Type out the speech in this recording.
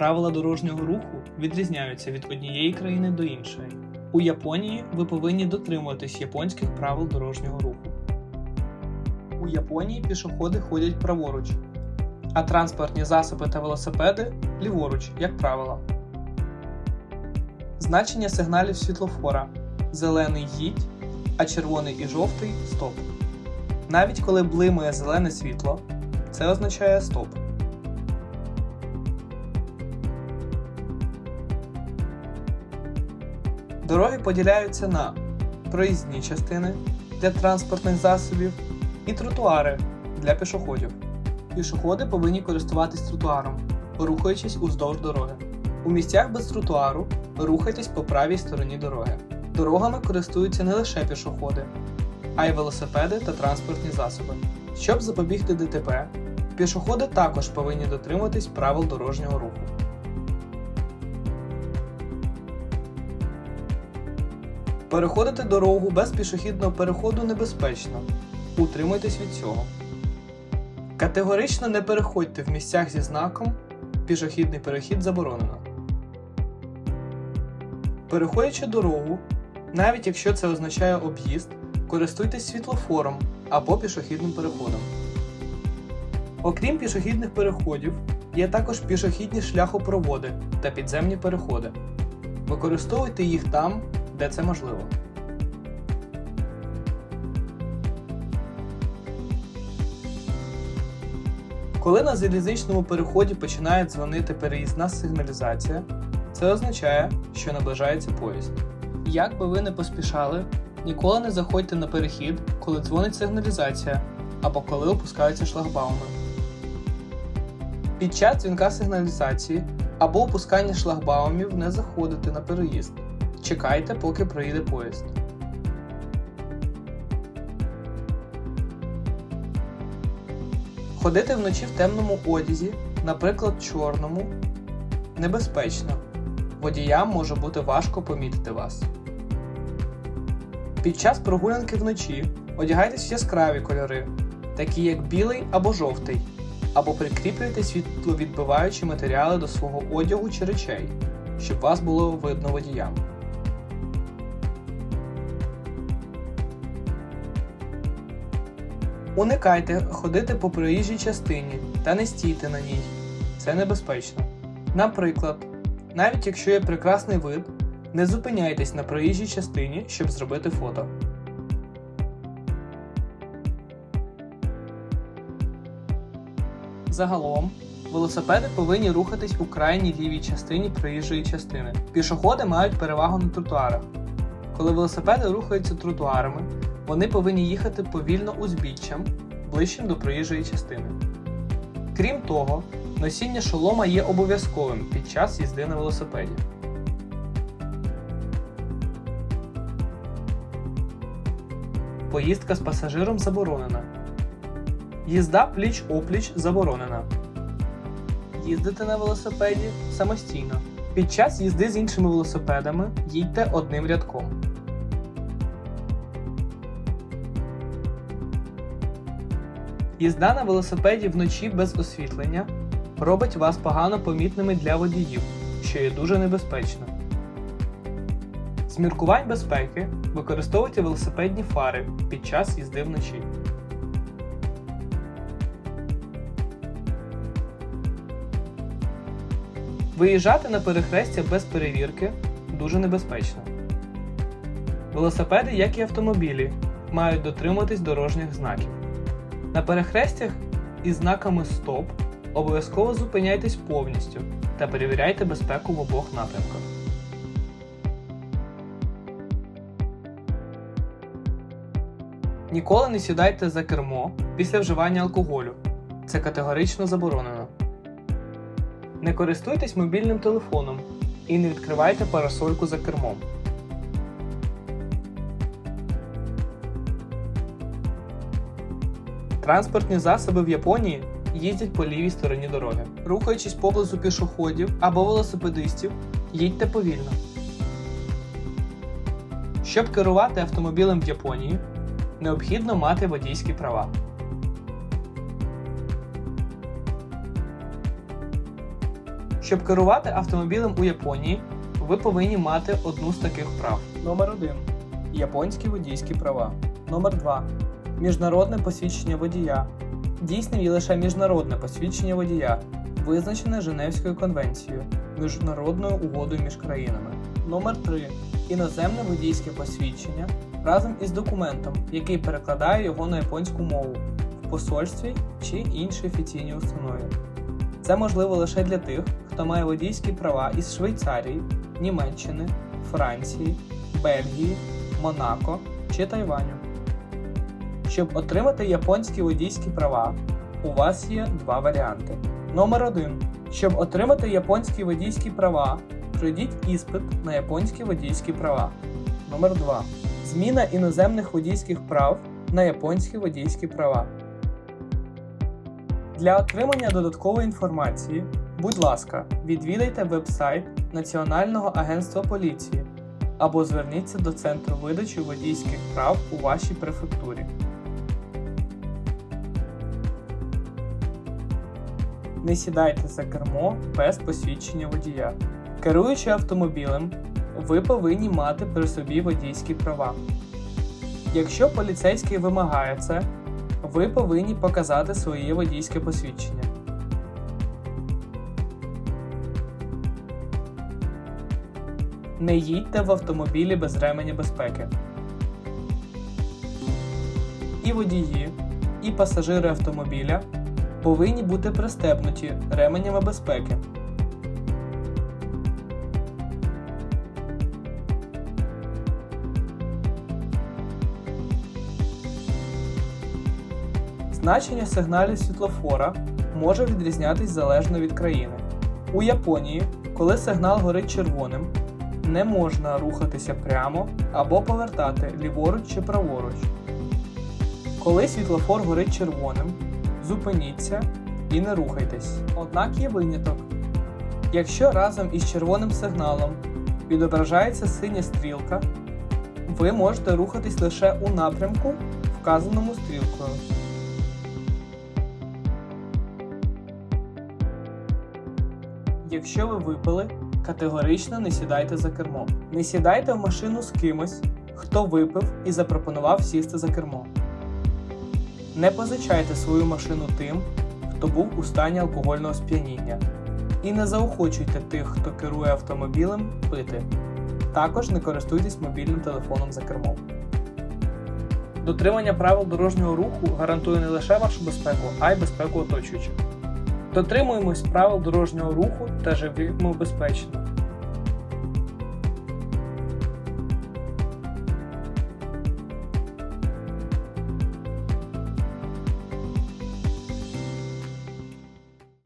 правила дорожнього руху відрізняються від однієї країни до іншої. У Японії ви повинні дотримуватись японських правил дорожнього руху. У Японії пішоходи ходять праворуч, а транспортні засоби та велосипеди ліворуч, як правило. Значення сигналів світлофора: зелений їдь, а червоний і жовтий стоп. Навіть коли блимає зелене світло, це означає стоп. Дороги поділяються на проїзні частини для транспортних засобів і тротуари для пішоходів. Пішоходи повинні користуватись тротуаром, рухаючись уздовж дороги. У місцях без тротуару рухайтесь по правій стороні дороги. Дорогами користуються не лише пішоходи, а й велосипеди та транспортні засоби. Щоб запобігти ДТП, пішоходи також повинні дотримуватись правил дорожнього руху. Переходити дорогу без пішохідного переходу небезпечно. Утримуйтесь від цього. Категорично не переходьте в місцях зі знаком Пішохідний перехід заборонено. Переходячи дорогу, навіть якщо це означає об'їзд, користуйтесь світлофором або пішохідним переходом. Окрім пішохідних переходів, є також пішохідні шляхопроводи та підземні переходи. Використовуйте їх там, де це можливо. Коли на залізничному переході починає дзвонити переїзна сигналізація, це означає, що наближається поїзд. Як би ви не поспішали, ніколи не заходьте на перехід, коли дзвонить сигналізація або коли опускаються шлагбауми. Під час дзвінка сигналізації або опускання шлагбаумів не заходите на переїзд. Чекайте, поки проїде поїзд. Ходити вночі в темному одязі, наприклад, чорному, небезпечно. Водіям може бути важко помітити вас. Під час прогулянки вночі одягайтесь в яскраві кольори, такі як білий або жовтий, або прикріплюйте світловідбиваючі матеріали до свого одягу чи речей, щоб вас було видно водіям. Уникайте ходити по проїжджій частині та не стійте на ній. Це небезпечно. Наприклад, навіть якщо є прекрасний вид, не зупиняйтесь на проїжджій частині, щоб зробити фото. Загалом, велосипеди повинні рухатись у крайній лівій частині проїжджої частини. Пішоходи мають перевагу на тротуарах. Коли велосипеди рухаються тротуарами, вони повинні їхати повільно узбіччям, ближчим до проїжджої частини. Крім того, носіння шолома є обов'язковим під час їзди на велосипеді. Поїздка з пасажиром заборонена. Їзда пліч-опліч заборонена. Їздити на велосипеді самостійно. Під час їзди з іншими велосипедами їдьте одним рядком. Їзда на велосипеді вночі без освітлення робить вас погано помітними для водіїв, що є дуже небезпечно. З міркувань безпеки використовуйте велосипедні фари під час їзди вночі. Виїжджати на перехрестя без перевірки дуже небезпечно. Велосипеди, як і автомобілі, мають дотримуватись дорожніх знаків. На перехрестях із знаками СТОП обов'язково зупиняйтесь повністю та перевіряйте безпеку в обох напрямках. Ніколи не сідайте за кермо після вживання алкоголю. Це категорично заборонено. Не користуйтесь мобільним телефоном і не відкривайте парасольку за кермом. Транспортні засоби в Японії їздять по лівій стороні дороги. Рухаючись поблизу пішоходів або велосипедистів, їдьте повільно. Щоб керувати автомобілем в Японії, необхідно мати водійські права. Щоб керувати автомобілем у Японії, ви повинні мати одну з таких прав. Номер 1. Японські водійські права. Номер 2. Міжнародне посвідчення водія. Дійсним є лише міжнародне посвідчення водія, визначене Женевською конвенцією, міжнародною угодою між країнами. Номер 3. Іноземне водійське посвідчення разом із документом, який перекладає його на японську мову в посольстві чи іншій офіційній установі. Це можливо лише для тих, хто має водійські права із Швейцарії, Німеччини, Франції, Бельгії, Монако чи Тайваню. Щоб отримати японські водійські права, у вас є два варіанти. Номер 1. Щоб отримати японські водійські права, пройдіть іспит на японські водійські права. Номер 2. Зміна іноземних водійських прав на японські водійські права. Для отримання додаткової інформації, будь ласка, відвідайте веб-сайт Національного агентства поліції або зверніться до центру видачі водійських прав у вашій префектурі. Не сідайте за кермо без посвідчення водія. Керуючи автомобілем, ви повинні мати при собі водійські права. Якщо поліцейський вимагає це, ви повинні показати своє водійське посвідчення. Не їдьте в автомобілі без ременя безпеки. І водії, і пасажири автомобіля повинні бути пристебнуті ременями безпеки. Значення сигналів світлофора може відрізнятись залежно від країни. У Японії, коли сигнал горить червоним, не можна рухатися прямо або повертати ліворуч чи праворуч. Коли світлофор горить червоним, зупиніться і не рухайтесь. Однак є виняток. Якщо разом із червоним сигналом відображається синя стрілка, ви можете рухатись лише у напрямку, вказаному стрілкою. Якщо ви випили, категорично не сідайте за кермо. Не сідайте в машину з кимось, хто випив і запропонував сісти за кермо. Не позичайте свою машину тим, хто був у стані алкогольного сп'яніння. І не заохочуйте тих, хто керує автомобілем, пити. Також не користуйтесь мобільним телефоном за кермом. Дотримання правил дорожнього руху гарантує не лише вашу безпеку, а й безпеку оточуючих. Дотримуємось правил дорожнього руху та живімо безпечно.